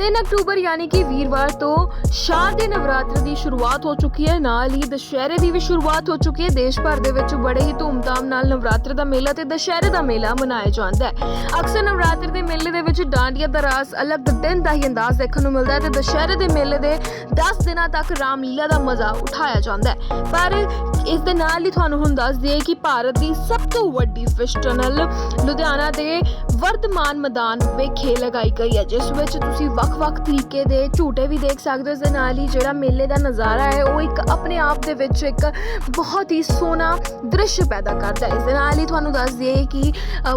3 October ਯਾਨੀ ਕਿ ਵੀਰਵਾਰ ਤੋਂ ਸ਼ਾਰਦੇ ਨਵਰਾਤri ਦੀ ਸ਼ੁਰੂਆਤ ਹੋ ਚੁੱਕੀ ਹੈ। ਨਾਲ ਹੀ ਦੁਸ਼ਹਿਰੇ ਦੀ ਵੀ ਸ਼ੁਰੂਆਤ ਹੋ ਚੁੱਕੀ ਹੈ। ਦੇਸ਼ ਭਰ ਦੇ ਵਿੱਚ ਬੜੇ ਹੀ ਧੂਮਧਾਮ ਨਾਲ ਨਵਰਾਤri ਦਾ ਮੇਲਾ ਤੇ ਦੁਸ਼ਹਿਰੇ ਦਾ ਮੇਲਾ ਮਨਾਇਆ ਜਾਂਦਾ ਹੈ। ਅਕਸਰ ਨਵਰਾਤri ਦੇ ਮੇਲੇ ਦੇ ਵਿੱਚ ਡਾਂਡੀਆ ਦਾ ਰਾਸ ਅਲੱਗ ਦਿਨ ਦਾ ਹੀ ਅੰਦਾਜ਼ ਦੇਖਣ ਨੂੰ ਮਿਲਦਾ ਹੈ ਤੇ ਦੁਸ਼ਹਿਰੇ ਦੇ ਮੇਲੇ ਦੇ 10 ਦਿਨਾਂ ਤੱਕ ਰਾਮਲੀਲਾ ਦਾ ਮਜ਼ਾ ਉਠਾਇਆ ਜਾਂਦਾ ਹੈ। ਪਰ ਇਸ ਦੇ ਨਾਲ ਹੀ ਤੁਹਾਨੂੰ ਹੁਣ ਦੱਸ ਦਈਏ ਕਿ ਭਾਰਤ ਦੀ ਸਭ ਤੋਂ ਵੱਡੀ ਫਿਸ਼ ਟਨਲ ਲੁਧਿਆਣਾ ਦੇ ਵਰਤਮਾਨ ਮੈਦਾਨ ਵਿਖੇ ਲਗਾਈ ਗਈ ਹੈ, ਜਿਸ ਵਿੱਚ ਤੁਸੀਂ ਵੱਖ-ਵੱਖ ਤਰੀਕੇ ਦੇ ਝੂਟੇ ਵੀ ਦੇਖ ਸਕਦੇ ਹੋ। ਇਸ ਦੇ ਨਾਲ ਹੀ ਜਿਹੜਾ ਮੇਲੇ ਦਾ ਨਜ਼ਾਰਾ ਹੈ ਉਹ ਇੱਕ ਆਪਣੇ ਆਪ ਦੇ ਵਿੱਚ ਇੱਕ ਬਹੁਤ ਹੀ ਸੋਹਣਾ ਦ੍ਰਿਸ਼ ਪੈਦਾ ਕਰਦਾ ਹੈ। ਇਸ ਦੇ ਨਾਲ ਹੀ ਤੁਹਾਨੂੰ ਦੱਸ ਦਈਏ ਕਿ ਅ,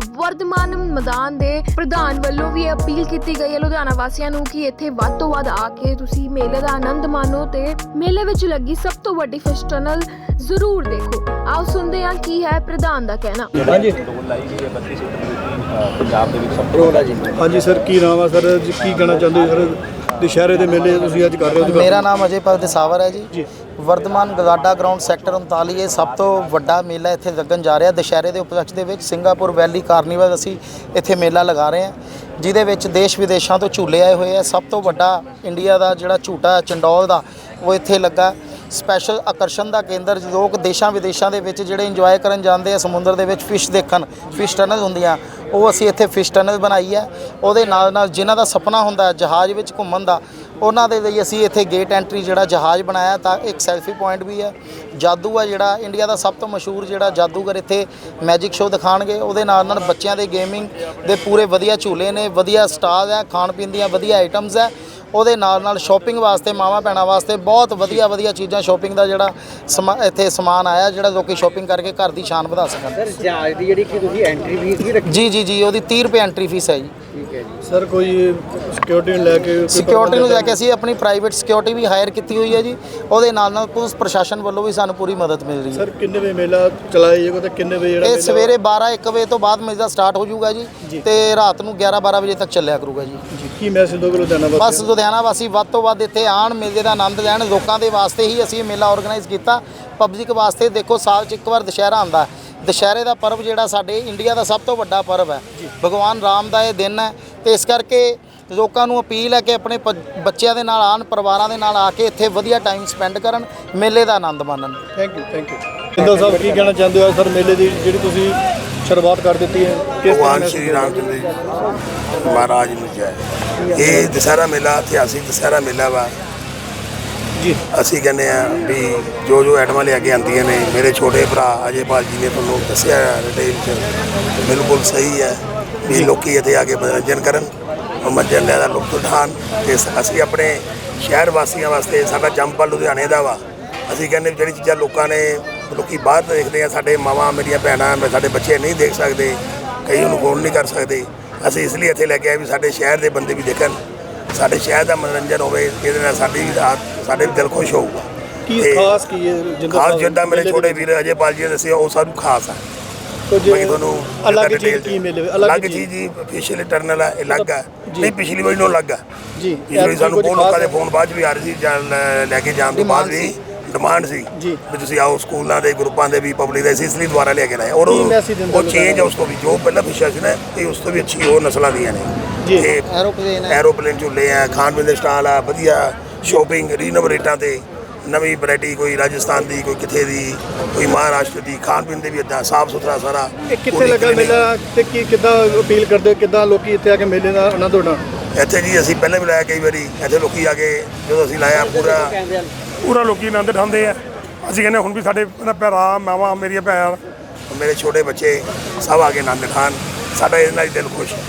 ਮੈਦਾਨ ਦੇ ਪ੍ਰਧਾਨ ਵੱਲੋਂ ਵੀ ਅਪੀਲ ਕੀਤੀ ਗਈ ਹੈ ਲੁਧਿਆਣਾ ਵਾਸੀਆਂ ਨੂੰ ਕਿ ਇੱਥੇ ਵੱਧ ਤੋਂ ਵੱਧ ਆ ਕੇ ਤੁਸੀਂ ਮੇਲੇ ਦਾ ਆਨੰਦ ਮਾਣੋ ਤੇ ਮੇਲੇ ਵਿੱਚ ਲੱਗੀ ਸਭ ਤੋਂ ਵੱਡੀ ਫਿਸਟਨਲ ਜ਼ਰੂਰ ਦੇਖੋ। ਆਓ ਸੁਣਦੇ ਹਾਂ ਕੀ ਹੈ ਪ੍ਰਧਾਨ ਦਾ ਕਹਿਣਾ। ਹਾਂਜੀ। ਲਾਈ ਗਈ ਹੈ 32 ਸੀਟਰ ਪੰਜਾਬ ਦੇ ਵਿੱਚ ਸਭ ਤੋਂ ਵੱਡਾ ਜੀ। ਹਾਂਜੀ ਸਰ ਕੀ ਨਾਮ ਆ ਸਰ? ਜੀ ਕੀ ਕਹਿਣਾ ਚਾਹੁੰਦੇ ਹੋ ਸਰ? ਦੁਸ਼ਹਿਰੇ ਦੇ ਮੇਲੇ ਤੁਸੀਂ ਅੱਜ ਕਰ ਰਹੇ ਹੋ ਮੇਰਾ ਨਾਮ ਅਜੇਪਾਲ ਦਸਾਵਰ ਹੈ ਜੀ। ਵਰਧਮਾਨ ਗਜ਼ਾਡਾ ਗਰਾਊਂਡ ਸੈਕਟਰ 39 ਇਹ ਸਭ ਤੋਂ ਵੱਡਾ ਮੇਲਾ ਇੱਥੇ ਲੱਗਣ ਜਾ ਰਿਹਾ। ਦੁਸ਼ਹਿਰੇ ਦੇ ਉਪਲਕਸ਼ ਦੇ ਵਿੱਚ ਸਿੰਗਾਪੁਰ ਵੈਲੀ ਕਾਰਨੀਵਲ ਅਸੀਂ ਇੱਥੇ ਮੇਲਾ ਲਗਾ ਰਹੇ ਹਾਂ ਜਿਹਦੇ ਵਿੱਚ ਦੇਸ਼ ਵਿਦੇਸ਼ਾਂ ਤੋਂ ਝੂਲੇ ਆਏ ਹੋਏ ਆ। ਸਭ ਤੋਂ ਵੱਡਾ ਇੰਡੀਆ ਦਾ ਜਿਹੜਾ ਝੂਟਾ ਚੰਡੋਲ ਦਾ ਉਹ ਇੱਥੇ ਲੱਗਾ। ਸਪੈਸ਼ਲ ਆਕਰਸ਼ਣ ਦਾ ਕੇਂਦਰ ਲੋਕ ਦੇਸ਼ਾਂ ਵਿਦੇਸ਼ਾਂ ਦੇ ਵਿੱਚ ਜਿਹੜੇ ਇੰਜੋਏ ਕਰਨ ਜਾਂਦੇ ਆ, ਸਮੁੰਦਰ ਦੇ ਵਿੱਚ ਫਿਸ਼ ਦੇਖਣ ਫਿਸ਼ ਟਨਲ ਹੁੰਦੀਆਂ, ਉਹ ਅਸੀਂ ਇੱਥੇ ਫਿਸ਼ ਟਨਲ ਬਣਾਈ ਹੈ। ਉਹਦੇ ਨਾਲ ਨਾਲ ਜਿਨ੍ਹਾਂ ਦਾ ਸੁਪਨਾ ਹੁੰਦਾ ਜਹਾਜ਼ ਵਿੱਚ ਘੁੰਮਣ ਦਾ, ਉਹਨਾਂ ਦੇ ਲਈ ਅਸੀਂ ਇੱਥੇ ਗੇਟ ਐਂਟਰੀ ਜਿਹੜਾ ਜਹਾਜ਼ ਬਣਾਇਆ ਤਾਂ ਇੱਕ ਸੈਲਫੀ ਪੁਆਇੰਟ ਵੀ ਹੈ। ਜਾਦੂ ਹੈ ਜਿਹੜਾ ਇੰਡੀਆ ਦਾ ਸਭ ਤੋਂ ਮਸ਼ਹੂਰ ਜਿਹੜਾ ਜਾਦੂਗਰ ਇੱਥੇ ਮੈਜਿਕ ਸ਼ੋਅ ਦਿਖਾਣਗੇ, ਉਹਦੇ ਨਾਲ ਨਾਲ ਬੱਚਿਆਂ ਦੇ ਗੇਮਿੰਗ ਦੇ ਪੂਰੇ ਵਧੀਆ ਝੂਲੇ ਨੇ, ਵਧੀਆ ਸਟਾਲ ਹੈ ਖਾਣ ਪੀਣ ਦੀਆਂ ਵਧੀਆ ਆਈਟਮਸ ਹੈ। ਉਹਦੇ ਨਾਲ ਨਾਲ ਸ਼ਾਪਿੰਗ ਵਾਸਤੇ ਮਾਵਾਂ ਭੈਣਾਂ ਵਾਸਤੇ ਬਹੁਤ ਵਧੀਆ ਵਧੀਆ ਚੀਜ਼ਾਂ ਸ਼ਾਪਿੰਗ ਦਾ ਜਿਹੜਾ ਇੱਥੇ ਸਮਾਨ ਆਇਆ ਜਿਹੜਾ ਲੋਕੀ ਸ਼ਾਪਿੰਗ ਕਰਕੇ ਘਰ ਦੀ ਸ਼ਾਨ ਵਧਾ ਸਕਣ। ਸਰ ਜਹਾਜ਼ ਦੀ ਜਿਹੜੀ ਕਿ ਤੁਸੀਂ ਐਂਟਰੀ ਫੀਸ ਵੀ ਰੱਖੀ ਜੀ ਜੀ ਜੀ ਉਹਦੀ 30 ਰੁਪਏ ਐਂਟਰੀ ਫੀਸ ਹੈ ਜੀ। ਸਰ ਕੋਈ ਸਿਕਿਉਰਿਟੀ ਨੂੰ ਲੈ ਕੇ ਕੋਈ ਸਿਕਿਉਰਿਟੀ ਨੂੰ ਲੈ ਕੇ ਅਸੀਂ ਆਪਣੀ ਪ੍ਰਾਈਵੇਟ ਸਿਕਿਉਰਿਟੀ ਵੀ ਹਾਇਰ ਕੀਤੀ ਹੋਈ ਹੈ ਜੀ। ਉਹਦੇ ਨਾਲ ਨਾਲ ਪੁਲਿਸ ਪ੍ਰਸ਼ਾਸਨ ਵੱਲੋਂ ਵੀ ਸਾਨੂੰ ਪੂਰੀ ਮਦਦ ਮਿਲ ਰਹੀ ਹੈ। ਸਰ ਕਿੰਨੇ ਵਜੇ ਮੇਲਾ ਚਲਾਇਆ ਜਾਏਗਾ ਤੇ ਕਿੰਨੇ ਵਜੇ ਜਿਹੜਾ ਇਹ ਮੇਲਾ- ਸਵੇਰੇ 12 1 ਵਜੇ ਤੋਂ ਬਾਅਦ ਮੇਲਾ ਸਟਾਰਟ ਹੋ ਜਾਊਗਾ ਜੀ ਤੇ ਰਾਤ ਨੂੰ 11 12 ਵਜੇ ਤੱਕ ਚੱਲਿਆ ਕਰੂਗਾ ਜੀ। ਜੀ ਕੀ ਮੈਸੇਜ ਦੋਗੇ ਲੁਧਿਆਣਾ ਬਸ ਵਾਸੀਆਂ ਲੁਧਿਆਣਾ ਵਾਸੀ ਵੱਧ ਤੋਂ ਵੱਧ ਇੱਥੇ ਆਣ ਮੇਲੇ ਦਾ ਆਨੰਦ ਲੈਣ ਲੋਕਾਂ ਦੇ ਵਾਸਤੇ ਹੀ ਅਸੀਂ ਇਹ ਮੇਲਾ ਆਰਗੇਨਾਈਜ਼ ਕੀਤਾ। ਪਬਲਿਕ ਵਾਸਤੇ ਦੇਖੋ ਸਾਲ 'ਚ ਇੱਕ ਵਾਰ ਦੁਸ਼ਹਿਰਾ ਆਉਂਦਾ ਦੁਸ਼ਹਿਰੇ ਦਾ ਪਰਵ ਜਿਹੜਾ ਸਾਡੇ ਇੰਡੀਆ ਦਾ ਸਭ ਤੋਂ ਵੱਡਾ ਪਰਵ ਹੈ। ਭਗਵਾਨ ਰਾਮ ਦਾ ਇਹ ਦਿਨ ਹੈ। ਤੇ ਇਸ ਕਰਕੇ ਲੋਕਾਂ ਨੂੰ ਅਪੀਲ ਹੈ ਕਿ ਆਪਣੇ ਪ- ਬੱਚਿਆਂ ਦੇ ਨਾਲ ਆਣ ਪਰਿਵਾਰਾਂ ਦੇ ਨਾਲ ਆ ਕੇ ਇੱਥੇ ਵਧੀਆ ਟਾਈਮ ਸਪੈਂਡ ਕਰਨ ਮੇਲੇ ਦਾ ਆਨੰਦ ਮਾਣਨ। Thank you thank you Jindal sahib ਕੀ ਕਹਿਣਾ ਚਾਹੁੰਦੇ ਹੋ? ਸਰ ਮੇਲੇ ਦੀ ਜਿਹੜੀ ਤੁਸੀਂ ਸ਼ੁਰੂਆਤ ਕਰ ਦਿੱਤੀ ਹੈ ਕਿਸ ਤਰ੍ਹਾਂ ਭਗਵਾਨ ਸ਼੍ਰੀ? ਰਾਮ ਚੰਦਰ ਜੀ ਮਹਾਰਾਜ ਨੂੰ ਜੈ। ਇਹ ਦੁਸਹਿਰਾ ਮੇਲਾ ਇਤਿਹਾਸਿਕ ਦੁਸਹਿਰਾ ਮੇਲਾ ਵਾ। ਜੀ। ਅਸੀਂ ਕਹਿੰਦੇ ਆ ਵੀ ਜੋ ਜੋ ਐਟਮਾਂ ਲਿਆ ਕੇ ਆਉਂਦੀਆਂ ਨੇ ਮੇਰੇ ਛੋਟੇ ਭਰਾ ਅਜੇਪਾਲ ਜੀ ਨੇ ਤੁਹਾਨੂੰ ਦੱਸਿਆ ਡਿਟੇਲ ਚ। ਬਿਲਕੁਲ ਸਹੀ ਹੈ। ਵੀ ਲੋਕੀ ਇੱਥੇ ਆ ਕੇ ਮਨੋਰੰਜਨ ਕਰਨ ਮਨੋਰੰਜਨ ਦਾ ਲੁਤਫ ਉਠਾਉਣ ਤੇ ਅਸੀਂ ਆਪਣੇ ਸ਼ਹਿਰ ਵਾਸੀਆਂ ਵਾਸਤੇ ਸਾਡਾ ਜੰਮਪਲ ਲੁਧਿਆਣੇ ਦਾ ਵਾ। ਅਸੀਂ ਕਹਿੰਦੇ ਜਿਹੜੀ ਚੀਜ਼ਾਂ ਲੋਕਾਂ ਨੇ ਲੋਕੀ ਬਾਹਰ ਦੇਖਦੇ ਆ ਸਾਡੇ ਮਾਵਾਂ ਮੇਰੀਆਂ ਭੈਣਾਂ ਮੈਂ ਸਾਡੇ ਬੱਚੇ ਨਹੀਂ ਦੇਖ ਸਕਦੇ ਕਈ ਉਹਨੂੰ ਫੋਨ ਨਹੀਂ ਕਰ ਸਕਦੇ। ਅਸੀਂ ਇਸ ਲਈ ਇੱਥੇ ਲੈ ਕੇ ਆਏ ਵੀ ਸਾਡੇ ਸ਼ਹਿਰ ਦੇ ਬੰਦੇ ਵੀ ਦੇਖਣ ਸਾਡੇ ਸ਼ਹਿਰ ਦਾ ਮਨੋਰੰਜਨ ਹੋਵੇ ਇਹਦੇ ਨਾਲ ਸਾਡੀ ਸਾਡੇ ਵੀ ਦਿਲ ਖੁਸ਼ ਹੋਊਗਾ। ਕੀ ਖਾਸ ਕੀ ਹੈ ਜਿੰਦਲ ਖਾਸ ਜਿੱਦਾਂ ਮੇਰੇ ਛੋਟੇ ਵੀਰ ਅਜੇਪਾਲ ਜੀ ਨੇ ਦੱਸਿਆ ਉਹ ਸਾਨੂੰ ਖਾਸ ਆ। ਕੁਝ ਮੈਂ ਤੁਹਾਨੂੰ ਅਲੱਗ detail ਚੀਜ਼ ਚ- ਕੀ ਮਿਲੇ ਅਲੱਗ ਚੀਜ਼ ਜੀ ਫੇਸ਼ੀਅਲ ਇਟਰਨਲ ਆ ਇਹ ਅਲੱਗ ਆ ਜੀ। ਨਹੀਂ ਪਿਛਲੀ ਵਾਰੀ ਨੂੰ ਅਲੱਗ ਆ ਜੀ ਪਿਛਲੀ ਵਾਰੀ ਸਾਨੂੰ ਕੁਝ ਬਹੁਤ ਲੋਕਾਂ ਦੇ ਖਾਸ ਫੋਨ ਬਾਅਦ 'ਚ ਵੀ ਆ ਰਹੇ ਸੀ ਜਾਂ ਲੈ- ਲੈ ਕੇ ਜਾਣ ਤੋਂ ਬਾਅਦ Demand ਵੀ ਡਿਮਾਂਡ ਸੀ ਜੀ। ਵੀ ਤੁਸੀਂ ਆਓ ਸਕੂਲਾਂ ਦੇ ਗਰੁੱਪਾਂ ਦੇ ਵੀ ਪਬਲਿਕ ਦੇ ਅਸੀਂ ਇਸ ਲਈ ਦੁਬਾਰਾ ਲੈ ਕੇ ਲਾਏ ਔਰ ਕੀ ਉਹ message ਦਿੰਦੇ ਉਹ ਲੋਕਾਂ ਚੇਂਜ ਨੂੰ? ਉਸ ਤੋਂ ਵੀ ਜੋ ਪਹਿਲਾਂ ਫਿਸ਼ਾ ਸੀ ਨਾ ਇਹ ਉਸ ਤੋਂ ਵੀ ਅੱਛੀ ਹੋਰ ਨਸਲਾਂ ਦੀਆਂ ਨੇ ਜੀ। ਤੇ ਐਰੋਪਲੇਨ ਹੈ ਐਰੋਪਲੇਨ ਝੂਲੇ ਆ ਖਾਣ ਪੀਣ ਦੇ ਸਟਾਲ ਆ ਵਧੀਆ ਸ਼ੋਪਿੰਗ ਰੀਨਵ ਰੇਟਾਂ ਤੇ ਨਵੀਂ ਵੈਰਾਈਟੀ ਕੋਈ ਰਾਜਸਥਾਨ ਦੀ ਕੋਈ ਕਿੱਥੇ ਦੀ ਕੋਈ ਮਹਾਰਾਸ਼ਟਰ ਦੀ ਖਾਣ ਪੀਣ ਦੇ ਵੀ ਇਦਾਂ ਸਾਫ਼ ਸੁਥਰਾ ਸਾਰਾ ਇਹ ਕਿੱਥੇ ਲੱਗਾ। ਮੇਲਾ ਤੇ ਕੀ ਕਿੱਦਾਂ ਅਪੀਲ ਕਰਦੇ ਹੋ ਕਿੱਦਾਂ ਲੋਕੀ ਇੱਥੇ ਆ ਕੇ ਮੇਲੇ ਦਾ ਆਨੰਦ ਉਠਾਉਣ ਇੱਥੇ ਜੀ ਅਸੀਂ ਪਹਿਲਾਂ ਵੀ ਲਾਇਆ ਕਈ ਵਾਰੀ ਇੱਥੇ ਲੋਕੀ ਆ ਕੇ ਜਦੋਂ ਅਸੀਂ ਲਾਇਆ ਪੂਰਾ ਪੂਰਾ ਲੋਕੀ ਆਨੰਦ ਠਾਉਂਦੇ ਆ ਅਸੀਂ ਕਹਿੰਦੇ ਹੁਣ ਵੀ ਸਾਡੇ ਭਰਾ ਮਾਵਾਂ ਮੇਰੀਆਂ ਭੈਣਾਂ ਮੇਰੇ ਛੋਟੇ ਬੱਚੇ ਸਭ ਆ ਕੇ ਆਨੰਦ ਖਾਣ ਸਾਡਾ ਇਹਦੇ ਨਾਲ ਹੀ ਦਿਲ ਖੁਸ਼ ਹੈ।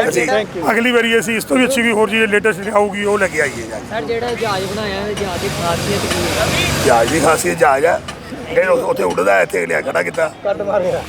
ਅਸੀਂ ਥੈਂਕ ਯੂ ਅਗਲੀ ਵਾਰੀ ਅਸੀਂ ਇਸ ਤੋਂ ਵੀ ਅੱਛੀ ਵੀ ਹੋਰ ਚੀਜ਼ ਲੇਟੈਸਟ ਆਊਗੀ ਉਹ ਲੈ ਕੇ ਆਈਏ ਜਾ। ਸਰ ਜਿਹੜਾ ਜਹਾਜ਼ ਬਣਾਇਆ ਹੈ ਜਹਾਜ਼ ਦੀ ਖਾਸੀਅਤ ਕੀ ਹੈ? ਜਹਾਜ਼ ਦੀ ਖਾਸੀਅਤ ਜਹਾਜ਼ ਆ ਜਿਹੜਾ ਉੱਥੇ ਉੱਡਦਾ ਇੱਥੇ ਲਿਆ ਖੜਾ ਕੀਤਾ। ਕੱਟ ਮਾਰਿਆ।